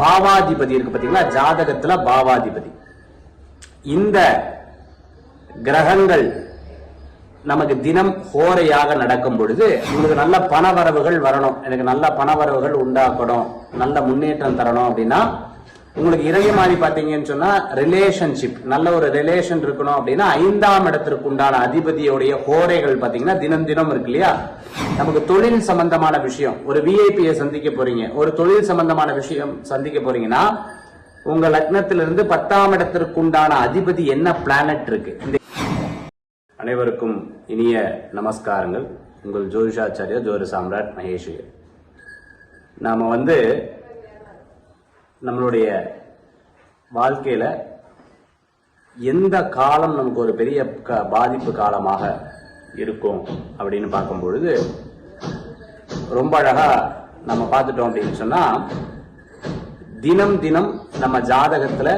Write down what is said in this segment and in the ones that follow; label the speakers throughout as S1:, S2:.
S1: பாவாதிபதி இருக்கு பார்த்தீங்களா ஜாதகத்துல பாவாதிபதி. இந்த கிரகங்கள் நமக்கு தினம் ஹோரையாக நடக்கும் பொழுது உங்களுக்கு நல்ல பணவரவுகள் வரணும். எனக்கு நல்ல பணவரவுகள் உண்டாக்கணும் நல்ல முன்னேற்றம் தரணும் அப்படின்னா உங்களுக்கு இறங்கி மாதிரி பாத்தீங்கன்னு சொன்னா ரிலேஷன்ஷிப் நல்ல ஒரு ரிலேஷன் இருக்கணும் அப்படின்னா ஐந்தாம் இடத்திற்கு உண்டான அதிபதியுடைய ஹோரைகள் பாத்தீங்கன்னா தினம் தினம் இருக்கு இல்லையா? நமக்கு தொழில் சம்பந்தமான விஷயம். ஒரு விஐபியை சந்திக்க போறீங்க. ஒரு தொழில் சம்பந்தமான விஷயம் சந்திக்க போறீங்கன்னா உங்க லக்னத்திலிருந்து பத்தாம் இடத்திற்கு உண்டான அதிபதி என்ன பிளானட் இருக்கு? இந்த அனைவருக்கும் இனிய நமஸ்காரங்கள். உங்கள் ஜோதிஷாச்சாரியா ஜோதி சாம்ராட் மகேஷ் நாம வந்து நம்மளுடைய வாழ்க்கையில எந்த காலம் நமக்கு ஒரு பெரிய பாதிப்பு காலமாக இருக்கும் அப்படின்னு பார்க்கும் பொழுது ரொம்ப அழகா நம்ம பார்த்துட்டோம் அப்படின்னு சொன்னா தினம் தினம் நம்ம ஜாதகத்துல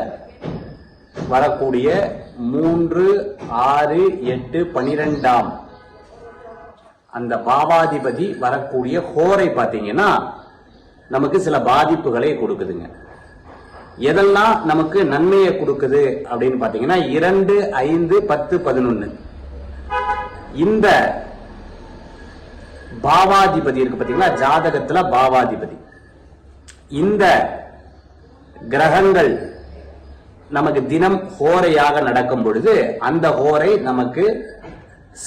S1: வரக்கூடிய மூன்று ஆறு எட்டு பனிரெண்டாம் அந்த பாவாதிபதி வரக்கூடிய ஹோரை பார்த்தீங்கன்னா நமக்கு சில பாதிப்புகளை கொடுக்குதுங்க. எதெல்லாம் நமக்கு நன்மையை கொடுக்குது அப்படின்னு பார்த்தீங்கன்னா இரண்டு ஐந்து பத்து பதினொன்னு. இந்த பாவாதிபதி இருக்கு பார்த்தீங்களா ஜாதகத்துல பாவாதிபதி. இந்த கிரகங்கள் நமக்கு தினம் ஹோரையாக நடக்கும் பொழுது அந்த ஹோரை நமக்கு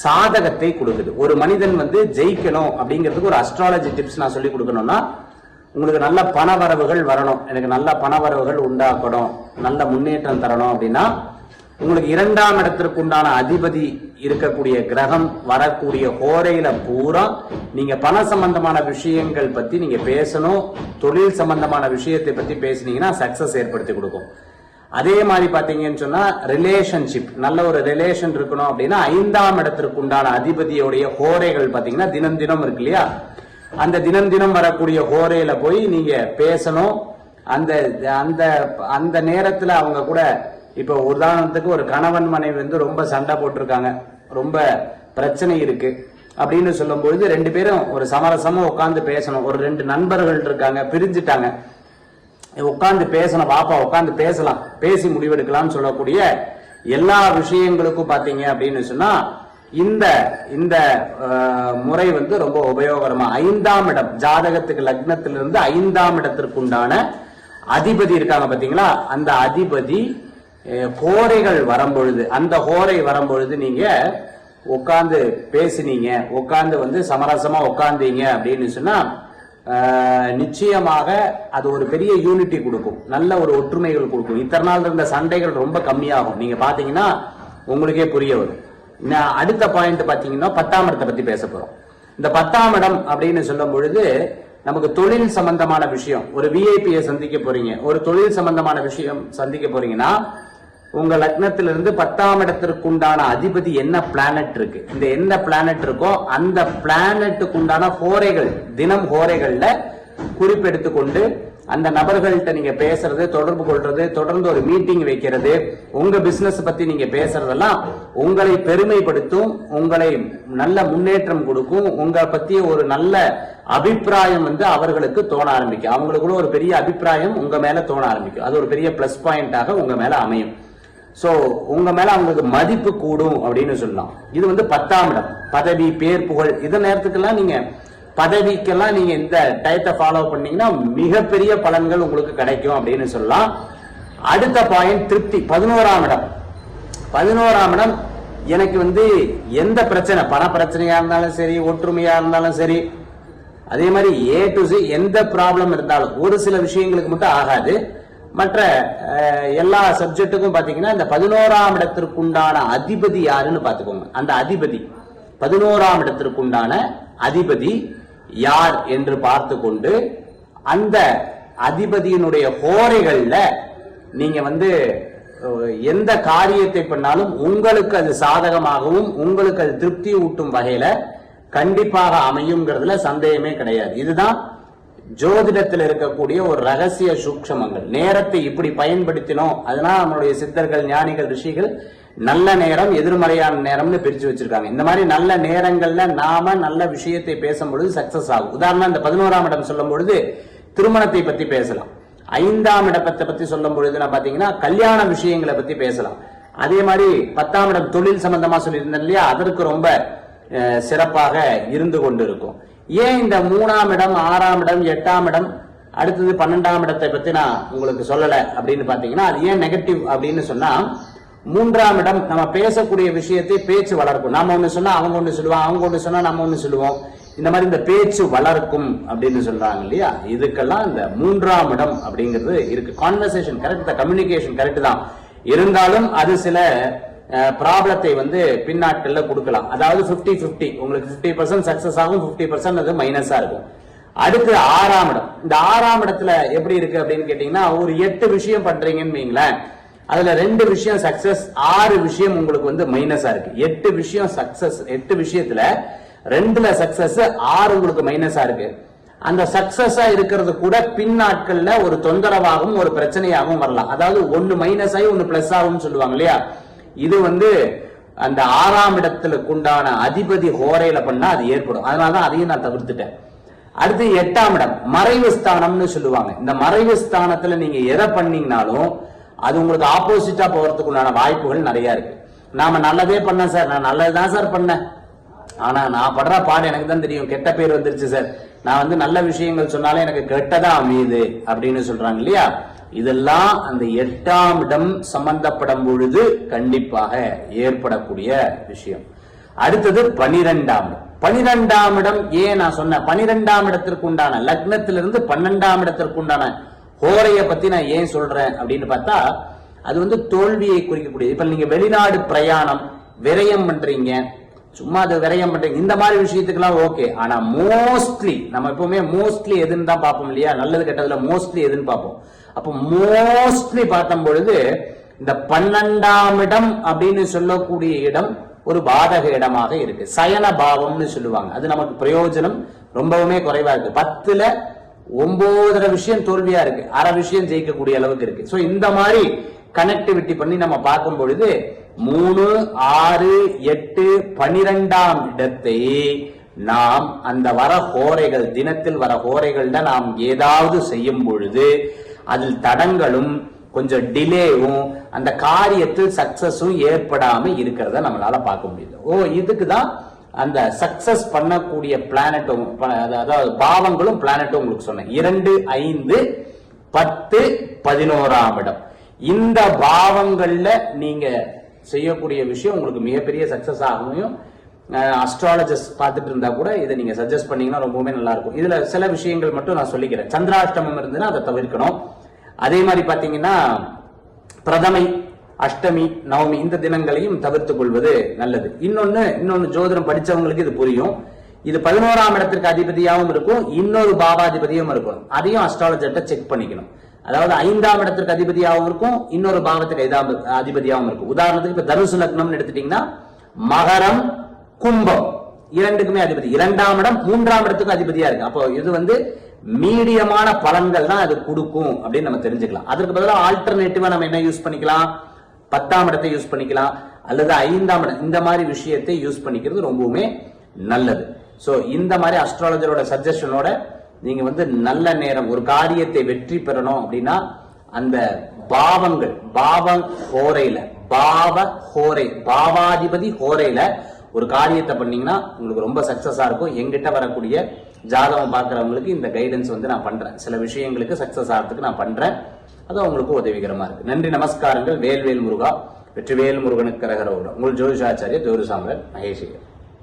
S1: சாதகத்தை கொடுக்குது. ஒரு மனிதன் வந்து ஜெயிக்கணும் அப்படிங்கிறதுக்கு ஒரு அஸ்ட்ராலஜி டிப்ஸ் நான் சொல்லி கொடுக்கணும்னா உங்களுக்கு நல்ல பண வரவுகள் வரணும். எனக்கு நல்ல பண வரவுகள் உண்டாக்கணும். நல்ல முன்னேற்றம் தரணும் அப்படின்னா உங்களுக்கு இரண்டாம் இடத்திற்கு உண்டான அதிபதி இருக்கக்கூடிய கிரகம் வரக்கூடிய ஹோரையில பூரா நீங்க பண சம்பந்தமான விஷயங்கள் பத்தி நீங்க பேசணும். தொழில் சம்பந்தமான விஷயத்தை பத்தி பேசுனீங்கன்னா சக்சஸ் ஏற்படுத்தி கொடுக்கும். அதே மாதிரி பாத்தீங்கன்னு சொன்னா ரிலேஷன்ஷிப் நல்ல ஒரு ரிலேஷன் இருக்கணும் அப்படின்னா ஐந்தாம் இடத்திற்கு உண்டான அதிபதியோடைய ஹோரைகள் பாத்தீங்கன்னா தினம் தினம் இருக்கு இல்லையா? அந்த தினம் தினம் வரக்கூடிய ஹோரையில போய் நீங்க பேசணும். அந்த அந்த அந்த நேரத்துல அவங்க கூட இப்போ உதாரணத்துக்கு ஒரு கணவன் மனைவி வந்து ரொம்ப சண்டை போட்டிருக்காங்க. ரொம்ப பிரச்சனை இருக்கு. அப்படின்னு சொல்லும்பொழுது ரெண்டு பேரும் ஒரு சமரசமா உட்காந்து பேசணும். ஒரு ரெண்டு நண்பர்கள் இருக்காங்க பிரிஞ்சுட்டாங்க. உட்காந்து பேசணும். பாப்பா உட்காந்து பேசலாம். பேசி முடிவெடுக்கலாம்னு சொல்லக்கூடிய எல்லா விஷயங்களுக்கும் பாத்தீங்க அப்படின்னு சொன்னா இந்த இந்த முறை வந்து ரொம்ப உபயோகரமா ஐந்தாம் இடம் ஜாதகத்துக்கு லக்னத்திலிருந்து ஐந்தாம் இடத்திற்குண்டான அதிபதி இருக்காங்க பாத்தீங்களா? அந்த அதிபதி ஹோரைகள் வரும்பொழுது அந்த ஹோரை வரும்பொழுது நீங்க உட்காந்து பேசினீங்க உட்காந்து வந்து சமரசமா உட்காந்தீங்க அப்படின்னு சொன்னா நிச்சயமாக அது ஒரு பெரிய யூனிட்டி கொடுக்கும். நல்ல ஒரு ஒற்றுமைகள் கொடுக்கும். இத்தனை நாள் இருந்த சண்டைகள் ரொம்ப கம்மியாகும். நீங்க பாத்தீங்கன்னா உங்களுக்கே புரிய வரும். நான் அடுத்த பாயிண்ட் பாத்தீங்கன்னா பத்தாம் இடத்தை பத்தி பேச போறோம். இந்த பத்தாம் இடம் அப்படின்னு சொல்லும் பொழுது நமக்கு தொழில் சம்பந்தமான விஷயம். ஒரு விஐபியை சந்திக்க போறீங்க. ஒரு தொழில் சம்பந்தமான விஷயம் சந்திக்க போறீங்கன்னா உங்க லக்னத்திலிருந்து பத்தாம் இடத்திற்கு உண்டான அதிபதி என்ன பிளானட் இருக்கு? இந்த என்ன பிளானட் இருக்கோ அந்த பிளானட்டுக்கு உண்டான ஹோரைகள் தினம் ஹோரைகள்ல குறிப்பெடுத்து கொண்டு அந்த நபர்கள்ட்ட நீங்க பேசுறது தொடர்பு கொள்றது தொடர்ந்து ஒரு மீட்டிங் வைக்கிறது உங்க பிசினஸ் பத்தி நீங்க பேசுறதெல்லாம் உங்களை பெருமைப்படுத்தும் உங்களை நல்ல முன்னேற்றம் கொடுக்கும் உங்களை பத்தி ஒரு நல்ல அபிப்பிராயம் வந்து அவர்களுக்கு தோண ஆரம்பிக்கும். அவங்களுக்குள்ள ஒரு பெரிய அபிப்பிராயம் உங்க மேல தோண ஆரம்பிக்கும். அது ஒரு பெரிய பிளஸ் பாயிண்டாக உங்க மேல அமையும். ஸோ உங்க மேல அவங்களுக்கு மதிப்பு கூடும் அப்படின்னு சொல்லலாம் இது வந்து பத்தாம் இடம். பதவி பேர் புகழ் இந்த நேரத்துக்கெல்லாம் நீங்க பதவிக்கெல்லாம் நீங்க இந்த டயத்தை ஃபாலோ பண்ணீங்கன்னா மிகப்பெரிய பலன்கள் உங்களுக்கு கிடைக்கும் அப்படின்னு சொல்லலாம் அடுத்த பாயிண்ட் திருப்தி. பதினோராம் இடம். பதினோராம் இடம் எனக்கு வந்து எந்த பிரச்சனை? பண பிரச்சனையா இருந்தாலும் சரி ஒற்றுமையா இருந்தாலும் சரி. அதே மாதிரி ஏ டு சி எந்த ப்ராப்ளம் இருந்தாலும் ஒரு சில விஷயங்களுக்கு மட்டும் ஆகாது. மற்ற எல்லா சப்ஜெக்ட்டுக்கும் பாத்தீங்கன்னா இந்த பதினோராம் இடத்திற்குண்டான அதிபதி யாருன்னு பாத்துக்கோங்க. அந்த அதிபதி பதினோராம் இடத்திற்குண்டான அதிபதி யார் என்று பார்த்து கொண்டு அந்த அதிபதியினுடைய ஹோரைகள்ல நீங்க வந்து எந்த காரியத்தை பண்ணாலும் உங்களுக்கு அது சாதகமாகவும் உங்களுக்கு அது திருப்தி ஊட்டும் வகையில கண்டிப்பாக அமையுங்கிறதுல சந்தேகமே கிடையாது. இதுதான் ஜோதிடத்தில் இருக்கக்கூடிய ஒரு ரகசிய சூக்ஷமங்கள். நேரத்தை இப்படி பயன்படுத்தினோம். அதனால நம்மளுடைய சித்தர்கள் ஞானிகள் ரிஷிகள் நல்ல நேரம் எதிர்மறையான நேரம்னு பிரிச்சு வச்சிருக்காங்க. இந்த மாதிரி நல்ல நேரங்கள்ல நாம நல்ல விஷயத்தை பேசும் பொழுது சக்சஸ் ஆகும். உதாரணம் இந்த பதினோராம் இடம் சொல்லும் பொழுது திருமணத்தை பத்தி பேசலாம். ஐந்தாம் இடத்தை பத்தி சொல்லும் பொழுது நான் பாத்தீங்கன்னா கல்யாண விஷயங்களை பத்தி பேசலாம். அதே மாதிரி பத்தாம் இடம் தொழில் சம்பந்தமா சொல்லியிருந்தேன் இல்லையா? அதற்கு ரொம்ப சிறப்பாக இருந்து கொண்டிருக்கும். ஏன் இந்த மூணாம் இடம் ஆறாம் இடம் எட்டாம் இடம் அடுத்தது பன்னெண்டாம் இடத்தை பத்தி நான் உங்களுக்கு சொல்லல அப்படின்னு பாத்தீங்கன்னா அது ஏன் நெகட்டிவ் அப்படின்னு சொன்னா மூன்றாம் இடம் நம்ம பேசக்கூடிய விஷயத்தை பேச்சு வளர்க்கும். நம்ம ஒண்ணு சொன்னா அவங்க ஒண்ணு சொல்லுவாங்க அவங்க ஒண்ணு சொன்னா நம்ம ஒண்ணு சொல்லுவோம். இந்த மாதிரி இந்த பேச்சு வளர்க்கும் அப்படின்னு சொல்றாங்க இல்லையா? இதுக்கெல்லாம் இந்த மூன்றாம் இடம் அப்படிங்கிறது இருக்கு. கான்வர்சேஷன் கரெக்ட் கம்யூனிகேஷன் கரெக்ட் தான். இருந்தாலும் அது சில ப்ராப்ளத்தை வந்து பின்னாட்களில் கொடுக்கலாம். அதாவது 50 50 உங்களுக்கு 50% பர்சன்ட் சக்ஸஸ் ஆகும் 50% பர்சன்ட் அது மைனஸா இருக்கும். அடுத்து ஆறாம் இடம். இந்த ஆறாம் இடத்துல எப்படி இருக்கு அப்படின்னு கேட்டீங்கன்னா ஒரு எட்டு விஷயம் பண்றீங்கன்னு வைங்களேன். அதுல ரெண்டு விஷயம் சக்சஸ் ஆறு விஷயம் உங்களுக்கு வந்து மைனஸா இருக்கு. எட்டு விஷயம் சக்சஸ் எட்டு விஷயத்துல ரெண்டுல சக்சஸ் ஆறு உங்களுக்கு மைனஸா இருக்கு. அந்த சக்சஸா இருக்கிறது கூட பின் நாட்கள்ல ஒரு தொந்தரவாகவும் ஒரு பிரச்சனையாகவும் வரலாம். அதாவது ஒன்னு மைனஸ் ஆகி ஒன்னு பிளஸ் ஆகும் சொல்லுவாங்க இல்லையா? இது வந்து அந்த ஆறாம் இடத்துல உண்டான அதிபதி ஹோரையில பண்ணா அது ஏற்படும். அதனாலதான் அதையும் நான் தவிர்த்துட்டேன். அடுத்து எட்டாம் இடம் மறைவு ஸ்தானம்னு சொல்லுவாங்க. இந்த மறைவு ஸ்தானத்துல நீங்க எதை பண்ணீங்கனாலும் அது உங்களுக்கு ஆப்போசிட்டா போறதுக்கு உண்டான வாய்ப்புகள் நிறைய இருக்கு. நாம நல்லதே பண்ணேன் சார். நான் நல்லதுதான் சார் பண்ணேன். ஆனா நான் படுற பாடு எனக்கு தான் தெரியும். கெட்ட பேர் வந்துருச்சு சார். நான் வந்து நல்ல விஷயங்கள் சொன்னாலே எனக்கு கெட்டதா அமையுது அப்படின்னு சொல்றாங்க இல்லையா? இதெல்லாம் அந்த எட்டாம் இடம் சம்பந்தப்படும் பொழுது கண்டிப்பாக ஏற்படக்கூடிய விஷயம். அடுத்தது பனிரெண்டாம் இடம். பனிரெண்டாம் இடம் ஏன் நான் சொன்னேன்? பனிரெண்டாம் இடத்திற்கு உண்டான லக்னத்திலிருந்து பன்னெண்டாம் இடத்திற்கு உண்டான ஹோரையை பத்தி நான் ஏன் சொல்றேன் அப்படின்னு பார்த்தா அது வந்து தோல்வியை குறிக்கக்கூடியது. இப்ப நீங்க வெளிநாடு பிரயாணம் விரயம் பண்றீங்க சும்மா அது விரயம் பண்றீங்க இந்த மாதிரி விஷயத்துக்கெல்லாம் ஓகே. ஆனா மோஸ்ட்லி நம்ம எப்பவுமே மோஸ்ட்லி எதுன்னு தான் பார்ப்போம் இல்லையா? நல்லது கெட்டதுல மோஸ்ட்லி எதுன்னு பார்ப்போம். அப்போ மோஸ்ட்லி பார்த்த பொழுது இந்த பன்னெண்டாம் இடம் அப்படின்னு சொல்லக்கூடிய இடம் ஒரு பாதக இடமாக இருக்கு. சயன பாவம்னு சொல்லுவாங்க. அது நமக்கு பிரயோஜனம் ரொம்பவுமே குறைவா இருக்கு. பத்துல ஒன்பதரை விஷயம் தோல்வியா இருக்கு. அரை விஷயம் ஜெயிக்கக்கூடிய அளவுக்கு இருக்கு. ஸோ இந்த மாதிரி கனெக்டிவிட்டி பண்ணி நம்ம பார்க்கும் பொழுது மூணு ஆறு எட்டு பனிரெண்டாம் இடத்தை நாம் அந்த வர ஹோரைகள் தினத்தில் வர ஹோரைகள்ல நாம் ஏதாவது செய்யும் பொழுது அதில் தடங்களும் கொஞ்சம் டிலேவும் அந்த காரியத்தில் சக்சஸும் ஏற்படாம இருக்கிறத நம்மளால பார்க்க முடியுது. ஓ இதுக்கு தான் அந்த சக்சஸ் பண்ணக்கூடிய பிளானட்டும் அதாவது பாவங்களும் பிளானட்டும் உங்களுக்கு சொன்னேன். இரண்டு ஐந்து பத்து பதினோராம் இடம். இந்த பாவங்கள்ல நீங்க செய்யக்கூடிய விஷயம் உங்களுக்கு மிகப்பெரிய சக்சஸ் ஆகணும் அஸ்ட்ராலஜிஸ்ட் பார்த்துட்டு இருந்தா கூட இதை நீங்க சஜஸ்ட் பண்ணீங்கன்னா ரொம்பவுமே நல்லா இருக்கும் இதுல சில விஷயங்கள் மட்டும் நான் சொல்லிக்கிறேன். சந்திராஷ்டமம் இருந்ததுன்னா அதை தவிர்க்கணும். அதே மாதிரி பாத்தீங்கன்னா பிரதமை அஷ்டமி நவமி இந்த தினங்களையும் தவிர்த்துக் கொள்வது நல்லது. இன்னொன்னு இன்னொன்னு ஜோதிடம் படிச்சவங்களுக்கு இது புரியும். இது பதினோராம் இடத்திற்கு அதிபதியாகவும் இருக்கும் இன்னொரு பாவாதிபதியும் இருக்கும் அதையும் அஸ்ட்ராலஜர்கிட்ட செக் பண்ணிக்கணும். அதாவது ஐந்தாம் இடத்திற்கு அதிபதியாகவும் இருக்கும் இன்னொரு பாவத்துக்கு ஐந்தாம் அதிபதியாகவும் இருக்கும். உதாரணத்துக்கு இப்ப தனுசு லக்னம்னு எடுத்துட்டீங்கன்னா மகரம் கும்பம். இரண்டுக்குமே அதிபதி. இரண்டாம் இடம் மூன்றாம் இடத்துக்கும் அதிபதியா இருக்கு. அப்போ இது வந்து மீடியமான பலன்கள் தான் அது கொடுக்கும் அப்படின்னு நம்ம தெரிஞ்சுக்கலாம். அதற்கு பதிலாக ஆல்டர்னேட்டிவா நம்ம என்ன யூஸ் பண்ணிக்கலாம்? பத்தாம் இடத்தை யூஸ் பண்ணிக்கலாம். அல்லது ஐந்தாம் இடம். இந்த மாதிரி விஷயத்தை யூஸ் பண்ணிக்கிறது ரொம்பவுமே நல்லது. ஸோ இந்த மாதிரி அஸ்ட்ராலஜரோட சஜஷனோட நீங்க வந்து நல்ல நேரம் ஒரு காரியத்தை வெற்றி பெறணும் அப்படின்னா அந்த பாவங்கள் பாவ ஹோரையில பாவ ஹோரை பாவாதிபதி ஹோரையில ஒரு காரியத்தை பண்ணீங்கன்னா உங்களுக்கு ரொம்ப சக்ஸஸாக இருக்கும். எங்கிட்ட வரக்கூடிய ஜாதகம் பார்க்குறவங்களுக்கு இந்த கைடன்ஸ் வந்து நான் பண்ணுறேன் சில விஷயங்களுக்கு சக்ஸஸ் ஆகிறதுக்கு நான் பண்ணுறேன் அது உங்களுக்கு உதவிகரமாக இருக்குது நன்றி நமஸ்காரங்கள். வேல்வேல் முருகா. வெற்றிவேல் முருகனுக்கு கரகர உங்கள் ஜோதிஷாச்சாரிய ஜோதிசாமர் மகேஷ்